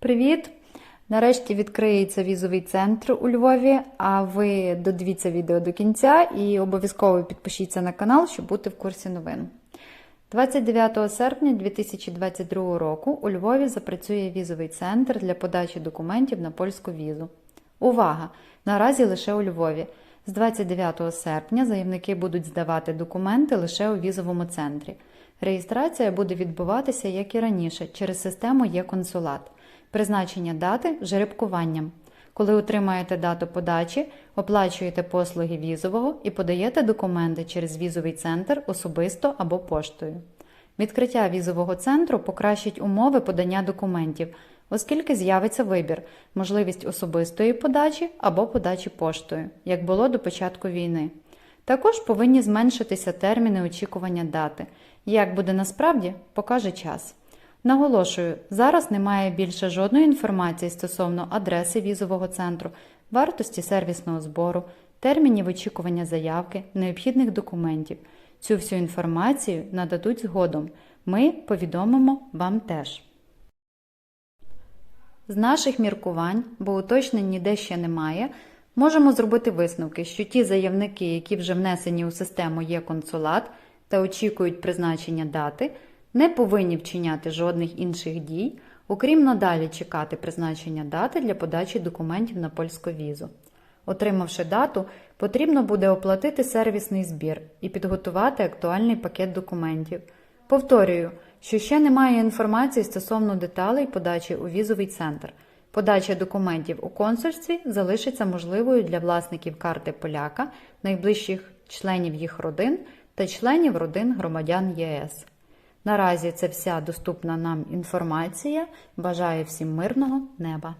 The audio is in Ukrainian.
Привіт! Нарешті відкриється візовий центр у Львові. А ви додивіться відео до кінця і обов'язково підпишіться на канал, щоб бути в курсі новин. 29 серпня 2022 року у Львові запрацює візовий центр для подачі документів на польську візу. Увага! Наразі лише у Львові. З 29 серпня заявники будуть здавати документи лише у візовому центрі. Реєстрація буде відбуватися, як і раніше, через систему є-консулат. Призначення дати жеребкуванням. Коли отримаєте дату подачі, оплачуєте послуги візового і подаєте документи через візовий центр особисто або поштою. Відкриття візового центру покращить умови подання документів, оскільки з'явиться вибір, можливість особистої подачі або подачі поштою, як було до початку війни. Також повинні зменшитися терміни очікування дати. Як буде насправді, покаже час. Наголошую, зараз немає більше жодної інформації стосовно адреси візового центру, вартості сервісного збору, термінів очікування заявки, необхідних документів. Цю всю інформацію нададуть згодом. Ми повідомимо вам теж. З наших міркувань, бо уточнень ніде ще немає, можемо зробити висновки, що ті заявники, які вже внесені у систему є консулат та очікують призначення дати, не повинні вчиняти жодних інших дій, окрім надалі чекати призначення дати для подачі документів на польську візу. Отримавши дату, потрібно буде оплатити сервісний збір і підготувати актуальний пакет документів. Повторюю, що ще немає інформації стосовно деталей подачі у візовий центр. Подача документів у консульстві залишиться можливою для власників карти поляка, найближчих членів їх родин та членів родин громадян ЄС. Наразі це вся доступна нам інформація. Бажаю всім мирного неба!